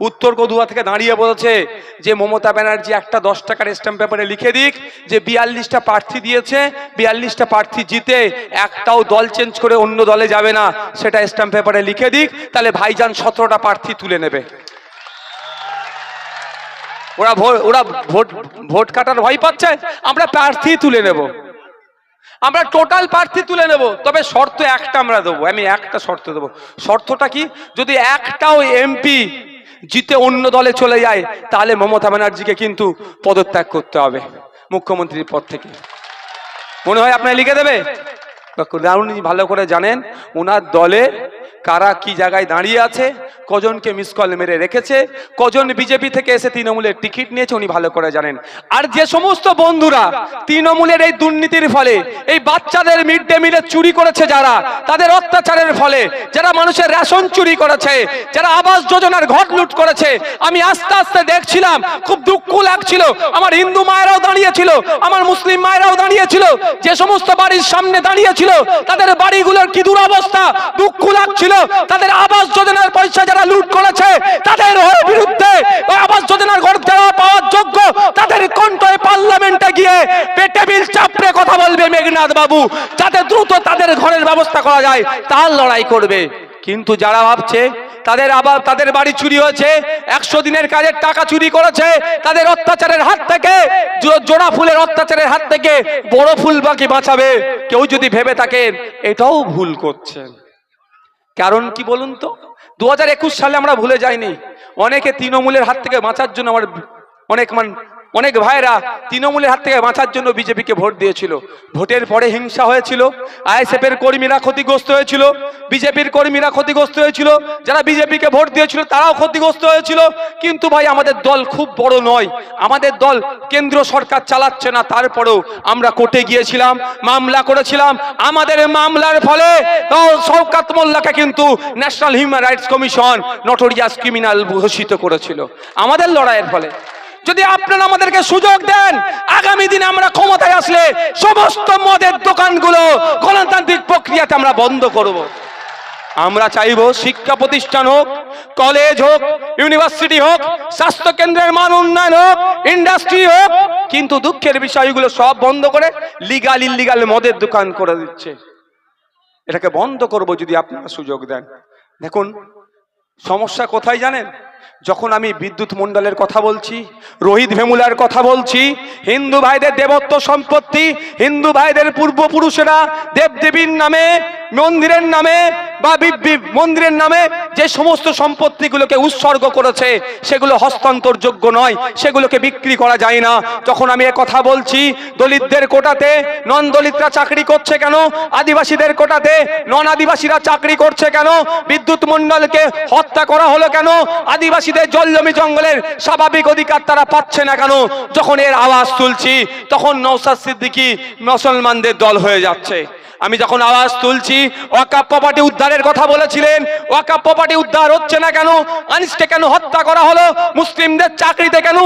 উত্তর কদুয়া থেকে দাঁড়িয়ে বলেছে যে মমতা ব্যানার্জি একটা দশ টাকার স্ট্যাম্প পেপারে লিখে দিক যে বিয়াল্লিশটা প্রার্থী দিয়েছে, বিয়াল্লিশটা প্রার্থী জিতে একটাও দল চেঞ্জ করে অন্য দলে যাবে না, সেটা স্ট্যাম্প পেপারে লিখে দিক, তাহলে ভাইজান সতেরোটা প্রার্থী তুলে নেবে। ওরা ওরা ভোট ভোট কাটার ভয় পাচ্ছে, আমরা প্রার্থী তুলে নেব। আমরা টোটাল প্রার্থী তুলে নেব, তবে শর্ত একটা আমরা দেবো, আমি একটা শর্ত দেবো। শর্তটা কি? যদি একটাও এমপি জিতে অন্য দলে চলে যায়, তাহলে মমতা ব্যানার্জিকে কিন্তু পদত্যাগ করতে হবে মুখ্যমন্ত্রীর পদ থেকে। মনে হয় আপনার লিখে দেবে? উনি ভালো করে জানেন, ওনার দলে কারা কি জায়গায় দাঁড়িয়ে আছে, কজনকে মিস কল মেরে রেখেছে, কজন বিজেপি থেকে এসে তৃণমূলের টিকিট নিয়েছে উনি ভালো করে জানেন। আর যে সমস্ত বন্ধুরা তৃণমূলের এই দুর্নীতির ফলে, এই বাচ্চাদের মিড ডে মিলে চুরি করেছে যারা, তাদের অত্যাচারের ফলে, যারা মানুষের রেশন চুরি করেছে, যারা আবাস যোজনার ঘট লুট করেছে, আমি আস্তে আস্তে দেখছিলাম, খুব দুঃখ লাগছিল। আমার হিন্দু মায়েরাও দাঁড়িয়েছিল, আমার মুসলিম মায়েরাও দাঁড়িয়েছিল, যে সমস্ত বাড়ির সামনে দাঁড়িয়েছিল, তাদের বাড়িগুলোর কি দুরবস্থা? দুঃখ লাগছিল। তাদের আবাস যোজনার পয়সা যারা লুট করেছে, তাদের বিরুদ্ধে আবাস যোজনার ঘর দেওয়া পাওয়ার যোগ্য, তাদের কণ্ঠে পার্লামেন্টে গিয়ে পেটে বিল চাপড়ে কথা বলবে মেঘনাথ বাবু। যাতে দ্রুত তাদের ঘরের ব্যবস্থা করা যায়, তার লড়াই করবে। কিন্তু যারা ভাবছে, তাদের আবার তাদের বাড়ি চুরি হয়েছে, একশো দিনের কাজের টাকা চুরি করেছে, তাদের অত্যাচারের হাত থেকে জোড়া ফুলের অত্যাচারের হাত থেকে বড় ফুল বাকি বাঁচাবে। কেউ যদি ভেবে থাকেন, এটাও ভুল করছেন। কারণ কি বলুন তো? দু হাজার একুশ সালে আমরা ভুলে যাইনি। অনেকে তৃণমূলের হাত থেকে বাঁচার জন্য আমার অনেক মান অনেক ভাইরা তৃণমূলের হাত থেকে বাঁচার জন্য বিজেপিকে ভোট দিয়েছিল। ভোটের পরে হিংসা হয়েছিল আইএসএফ এর কর্মীরা ক্ষতিগ্রস্ত হয়েছিল, বিজেপির কর্মীরা ক্ষতিগ্রস্ত হয়েছিল, যারা বিজেপিকে ভোট দিয়েছিল তারাও ক্ষতিগ্রস্ত হয়েছিল। কিন্তু ভাই, আমাদের দল খুব বড় নয়। আমাদের দল কেন্দ্র সরকার চালাচ্ছে না, তারপরেও আমরা কোর্টে গিয়েছিলাম, মামলা করেছিলাম। আমাদের মামলার ফলে শওকাত মোল্লাকে কিন্তু national human rights commission, notorious criminal ঘোষিত করেছিল। আমাদের লড়াইয়ের ফলে। যদি আপনারা আমাদেরকে সুযোগ দেন, আগামী দিনে আমরা ক্ষমতায় আসলে সমস্ত মদের দোকানগুলো গণতান্ত্রিক প্রক্রিয়াতে আমরা বন্ধ করব। আমরা চাইব শিক্ষা প্রতিষ্ঠান হোক, কলেজ হোক, ইউনিভার্সিটি হোক স্বাস্থ্য কেন্দ্রের মান উন্নয়ন হোক, ইন্ডাস্ট্রি হোক, কিন্তু দুঃখের বিষয়গুলো সব বন্ধ করে লিগাল, ইলিগাল মদের দোকান করে দিচ্ছে। এটাকে বন্ধ করব যদি আপনারা সুযোগ দেন। দেখুন, সমস্যা কোথায় জানেন? যখন আমি বিদ্যুৎ মণ্ডলের কথা বলছি, রোহিত ভেমুলার কথা বলছি, হিন্দু ভাইদের দেবত্ব সম্পত্তি, হিন্দু ভাইদের পূর্বপুরুষেরা দেবদেবীর নামে, মন্দিরের নামে বা মন্দিরের নামে যে সমস্ত সম্পত্তিগুলোকে উৎসর্গ করেছে, সেগুলো হস্তান্তরযোগ্য নয়, সেগুলোকে বিক্রি করা যায় না। যখন আমি কথা বলছি, দলিতদের কোটাতে নন দলিতরা চাকরি করছে কেন? আদিবাসীদের কোটাতে নন আদিবাসীরা চাকরি করছে কেন? বিদ্যুৎ মন্ডলকে হত্যা করা হলো কেন? আদিবাসীদের জল জমি জঙ্গলের স্বাভাবিক অধিকার তারা পাচ্ছে না কেন? যখন এর আওয়াজ তুলছি, তখন নৌসাদ সিদ্দিকী মুসলমানদের দল হয়ে যাচ্ছে। আমি যখন আওয়াজ তুলছি, ওয়াকাপ প্রপার্টি উদ্ধারের কথা বলেছিলেন। ওয়াকাপ প্রপার্টি উদ্ধার হচ্ছে না কেন? আনিসকে কেন হত্যা করা হলো? মুসলিমদের চাকরিতে কেন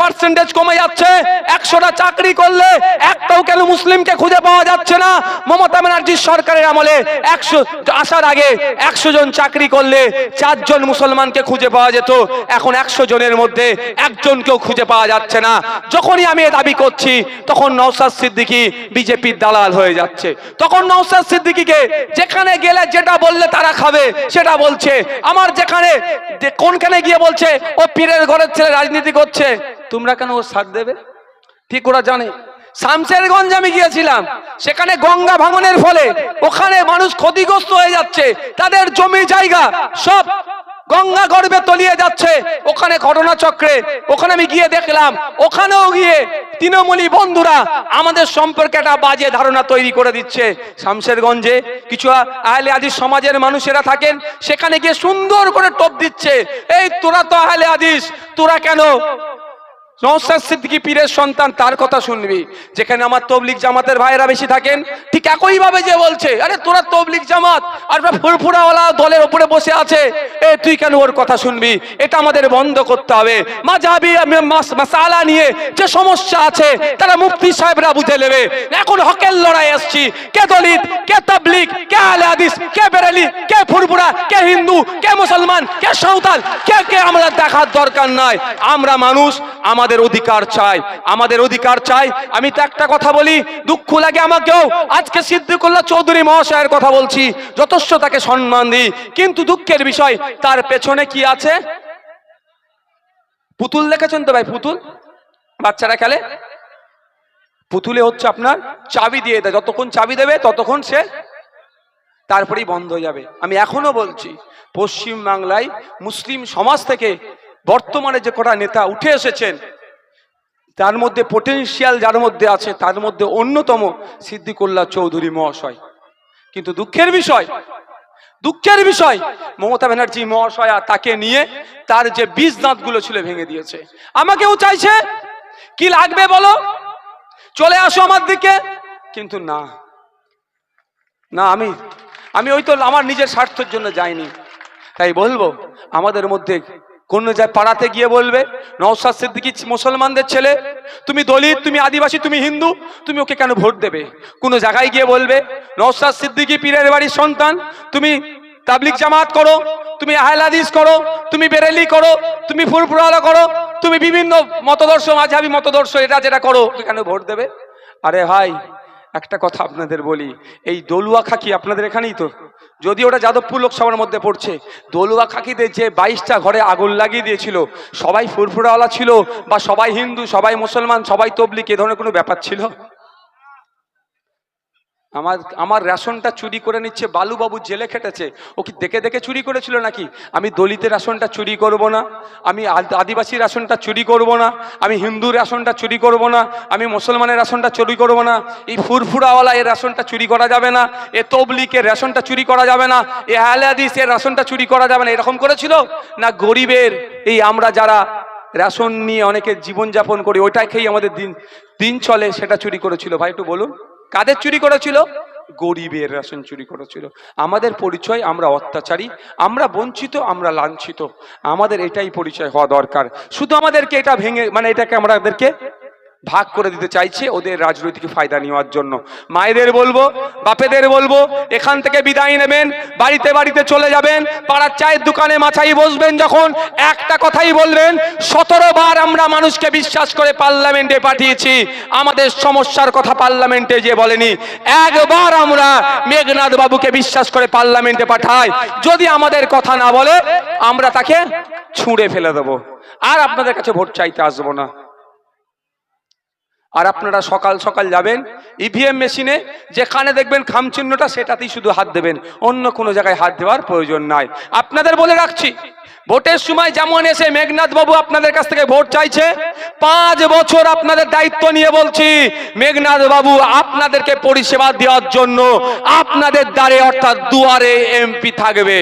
পার্সেন্টেজ কমে যাচ্ছে? একশোটা চাকরি করলে একটাও কেন মুসলিমকে খুঁজে পাওয়া যাচ্ছে না? মমতা ব্যানার্জির সরকারের আমলে একশো, আসার আগে একশো জন চাকরি করলে চারজন মুসলমানকে খুঁজে পাওয়া যেত। এখন একশো জনের মধ্যে একজনকেও খুঁজে পাওয়া যাচ্ছে না। যখনই আমি দাবি করছি, তখন নওসাদ সিদ্দিকী বিজেপির দালাল হয়ে যাচ্ছে। তখন নওসাদ সিদ্দিকীকে, যেখানে গেলে যেটা বললে তারা খাবে, সেটা বলছে। আমার যেখানে কোনখানে গিয়ে বলছে, ও পীরের ঘরের ছেলে রাজনীতি করছে। তোমরা কেন ও সাথ দেবে? ঠিক ওরা জানে। শামসেরগঞ্জ আমি গিয়েছিলাম। সেখানে গঙ্গা ভাঙনের ফলে ওখানে মানুষ ক্ষতিগ্রস্ত হয়ে যাচ্ছে। তাদের জমি জায়গা সব গঙ্গা গর্বে তলিয়ে যাচ্ছে। ওখানে ঘটনাচক্রে, ওখানে আমি গিয়ে দেখলাম, ওখানেও গিয়ে তৃণমূলী বন্ধুরা আমাদের সম্পর্কে একটা বাজে ধারণা তৈরি করে দিচ্ছে। শামশেরগঞ্জে কিছু আহলে আদি সমাজের মানুষেরা থাকেন, সেখানে গিয়ে সুন্দর করে টোপ দিচ্ছে। এই তোরা তো আহলে আদিস তোরা কেন নৌসাদ সিদ্দিকী পীরের সন্তান, তার কথা শুনবি। যেখানে আমার তবলিক জামাতের ভাইয়েরা বেশি থাকেন, ঠিক একই ভাবে যে বলছে, আরে তোরা তবলিক জামাত, আর ফুরফুরাওয়ালা দলের উপরে বসে আছে। এ, তুই কেন ওর কথা শুনবি? এটা আমাদের বন্ধ করতে হবে। মাঝাবি মাসালা নিয়ে যে সমস্যা আছে, তারা মুফতি সাহেবরা বুঝে নেবে। এখন হকের লড়াই আসছি। কে দলিত, কে তাবলিক কে আলে হাদিস, কে বেরেলি, কে ফুরফুরা, কে হিন্দু, কে মুসলমান, কে সাঁওতাল, কে কে আমরা দেখার দরকার নাই। আমরা মানুষ, আমাদের অধিকার চাই, আমাদের অধিকার চাই। আমি তো একটা কথা বলি, দুঃখ লাগে আমাকেও। আজকে সিদ্দিকুল্লাহ চৌধুরী মহাশয়ের কথা বলছি, যথেষ্ট তাকে সম্মান দিই। কিন্তু দুঃখের বিষয়, তার পেছনে কি আছে? পুতুল দেখেছেন তো ভাই, পুতুল? বাচ্চারা খেলে? পুতুলে হচ্ছে আপনার চাবি দিয়ে দেয়। যতক্ষণ চাবি দেবে, ততক্ষণ সে তারপরেই বন্ধ হয়ে যাবে। আমি এখনও বলছি, পশ্চিম বাংলায় মুসলিম সমাজ থেকে বর্তমানে যে কটা নেতা উঠে এসেছেন তার মধ্যে পোটেনশিয়াল যার মধ্যে আছে, তার মধ্যে অন্যতম সিদ্দিকুল্লাহ চৌধুরী মহাশয়। কিন্তু দুঃখের বিষয় দুঃখের বিষয়, মমতা ব্যানার্জি মহাশয়া তাকে নিয়ে তার যে বীজ দাঁতগুলো ছিল ভেঙে দিয়েছে। আমাকেও চাইছে, কি লাগবে বলো? চলে আসো আমার দিকে। কিন্তু না না আমি আমি ওই তো আমার নিজের স্বার্থের জন্য যাইনি। তাই বলব, আমাদের মধ্যে কোন যায় পাড়াতে গিয়ে বলবে নওসাদ সিদ্দিকি মুসলমানদের ছেলে, তুমি দলিত, তুমি আদিবাসী, তুমি হিন্দু, তুমি ওকে কেন ভোট দেবে? কোনো জায়গায় গিয়ে বলবে নওসাদ সিদ্দিকি পীরের বাড়ির সন্তান, তুমি তাবলিক জামাত করো, তুমি আহলাদিস করো, তুমি বেরেলি করো, তুমি ফুরফুরালা করো, তুমি বিভিন্ন মতদর্শ, মাঝাবি মতদর্শ, এটা যেটা করো কেন ভোট দেবে? আরে ভাই, একটা কথা আপনাদের বলি, এই দলুয়া খাকি আপনাদের এখানেই তো? যদি ওটা যাদবপুর লোকসভার মধ্যে পড়ছে। দলুয়া খাকিদের যে বাইশটা ঘরে আগুন লাগিয়ে দিয়েছিল, সবাই ফুরফুরাওয়ালা ছিল বা সবাই হিন্দু, সবাই মুসলমান, সবাই তবলিক এ ধরনের কোনো ব্যাপার ছিল? আমার আমার রেশনটা চুরি করে নিচ্ছে, বালুবাবু জেলে খেটেছে। ও কি দেখে দেখে চুরি করেছিল নাকি? আমি দলিতের রেশনটা চুরি করব না, আমি আদিবাসী রেশনটা চুরি করব না, আমি হিন্দু রেশনটা চুরি করব না, আমি মুসলমানের রেশনটা চুরি করব না, এই ফুরফুরাওয়ালা এর রেশনটা চুরি করা যাবে না, এ তবলিকের রেশনটা চুরি করা যাবে না, এ আহলাদিস এর রেশনটা চুরি করা যাবে না, এরকম করেছিল? না গরিবের এই আমরা যারা রেশন নিয়ে অনেকে জীবনযাপন করি ওইটাই খেয়ে আমাদের দিন দিন চলে, সেটা চুরি করেছিল। ভাই, একটু বলুন। কাদের চুরি করেছিল? গরিবের রেশন চুরি করেছিল। আমাদের পরিচয় আমরা অত্যাচারী, আমরা বঞ্চিত, আমরা লাঞ্ছিত। আমাদের এটাই পরিচয় হওয়া দরকার। শুধু আমাদেরকে এটা ভেঙে মানে এটাকে আমাদেরকে ভাগ করে দিতে চাইছে ওদের রাজনৈতিক ফায়দা নেওয়ার জন্য। মায়েদের বলব, বাপেদের বলব, এখান থেকে বিদায় নেবেন, বাড়িতে বাড়িতে চলে যাবেন, পাড়ার চায়ের দোকানে মাছাই বসবেন যখন একটা কথাই বলবেন, সতেরো বার আমরা মানুষকে বিশ্বাস করে পার্লামেন্টে পাঠিয়েছি। আমাদের সমস্যার কথা পার্লামেন্টে যে বলেনি, একবার আমরা মেঘনাথ বাবুকে বিশ্বাস করে পার্লামেন্টে পাঠাই। যদি আমাদের কথা না বলে, আমরা তাকে ছুঁড়ে ফেলে দেবো। আর আপনাদের কাছে ভোট চাইতে আসব না। আর আপনারা সকাল সকাল যাবেন ইভিএম মেশিনে যেখানে দেখবেন খামচিহ্নটা সেটাতেই শুধু হাত দেবেন। অন্য কোনো জায়গায় হাত দেওয়ার প্রয়োজন নাই। আপনাদের বলে রাখছি, ভোটের সময় যেমন এসে মেঘনাথ বাবু আপনাদের কাছ থেকে ভোট চাইছে, পাঁচ বছর আপনাদের দায়িত্ব নিয়ে বলছি মেঘনাথ বাবু আপনাদেরকে পরিষেবা দেওয়ার জন্য আপনাদের দ্বারে, অর্থাৎ দুয়ারে এমপি থাকবে।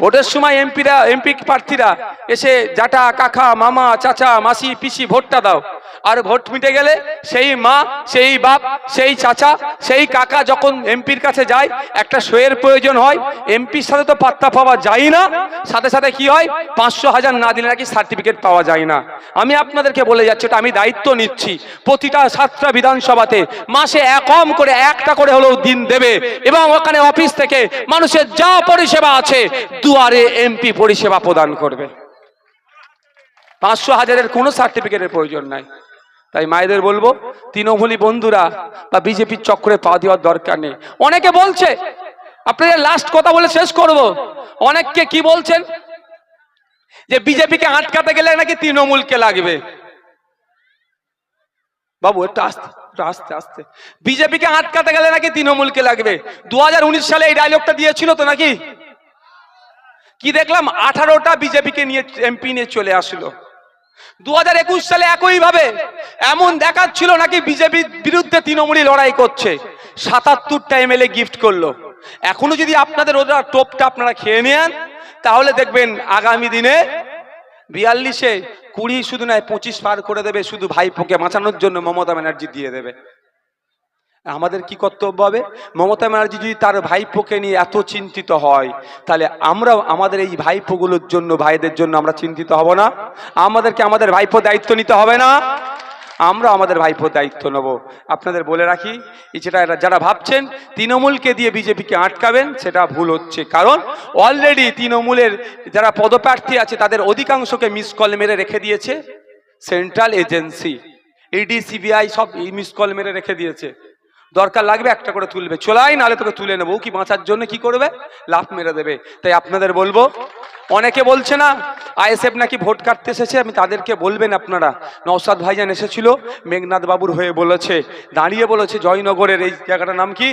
ভোটের সময় এমপিরা এমপি প্রার্থীরা এসে জাটা, কাকা, মামা, চাচা, মাসি, পিসি, ভোটটা দাও। আর ভোট মিটে গেলে সেই মা, সেই বাপ, সেই চাচা, সেই কাকা যখন এমপির কাছে যায়, একটা সইয়ের প্রয়োজন হয়। এমপির সাথে তো পাত্তা পাওয়া যায় না। সাথে সাথে কি হয়? পাঁচশো হাজার না দিলে নাকি সার্টিফিকেট পাওয়া যায় না। আমি আপনাদেরকে বলে যাচ্ছি, ওটা আমি দায়িত্ব নিচ্ছি। প্রতিটা সাতটা বিধানসভাতে মাসে একম করে একটা করে হলেও দিন দেবে। এবং ওখানে অফিস থেকে মানুষের যা পরিষেবা আছে, দুয়ারে এমপি পরিষেবা প্রদান করবে। পাঁচশো হাজারের কোনো সার্টিফিকেটের প্রয়োজন নাই। তাই মায়েদের বলব, তৃণমূলী বন্ধুরা বা বিজেপির চক্রে পা দেওয়ার দরকার নেই। অনেকে বলছে, আপনাদের লাস্ট কথা বলে শেষ করব। অনেককে কি বলছেন? যে বিজেপিকে আটকাতে গেলে নাকি তৃণমূলকে লাগবে? বাবু, একটু আস্তে আস্তে আস্তে। বিজেপিকে আটকাতে গেলে নাকি তৃণমূলকে লাগবে? দু হাজার উনিশ সালে এই ডায়লগটা দিয়েছিল তো নাকি? কি দেখলাম? আঠারোটা বিজেপিকে নিয়ে এমপি নিয়ে চলে আসলো। দু হাজার একুশ সালে একই ভাবে এমন দেখাচ্ছিল নাকি বিজেপির বিরুদ্ধে তৃণমূলী লড়াই করছে। সাতাত্তরটা এমএলএ গিফট করল। এখনও যদি আপনাদের ওরা টোপটা আপনারা খেয়ে নেন, তাহলে দেখবেন আগামী দিনে বিয়াল্লিশে কুড়ি শুধু নয়, পঁচিশ পার করে দেবে শুধু ভাইপোকে বাঁচানোর জন্য মমতা ব্যানার্জি দিয়ে দেবে। আমাদের কি কর্তব্য হবে? মমতা ব্যানার্জি যদি তার ভাইপোকে নিয়ে এত চিন্তিত হয়, তাহলে আমরাও আমাদের এই ভাইপোগুলোর জন্য, ভাইদের জন্য আমরা চিন্তিত হব না? আমাদেরকে আমাদের ভাইপো দায়িত্ব নিতে হবে না? আমরা আমাদের ভাইপোর দায়িত্ব নেব। আপনাদের বলে রাখি যেটা যারা ভাবছেন, তৃণমূলকে দিয়ে বিজেপিকে আটকাবেন, সেটা ভুল হচ্ছে। কারণ অলরেডি তৃণমূলের যারা পদপ্রার্থী আছে, তাদের অধিকাংশকে মিস কল মেরে রেখে দিয়েছে। Central agency E D C B I সব মিস কল মেরে রেখে দিয়েছে। দরকার লাগবে একটা করে তুলবে। চলাই, নালে তোকে তুলে নেব। কি বাঁচার জন্য কি করবে? লাফ মেরে দেবে। তাই আপনাদের বলব, অনেকে বলছে না, আইএসএফ নাকি ভোট কাটতে এসেছে? আমি তাদেরকে বলবেন আপনারা। নওসাদ ভাইজান এসেছিল মেঘনাথ বাবুর হয়ে বলেছে, দাঁড়িয়ে বলেছে জয়নগরের এই জায়গাটার নাম কি?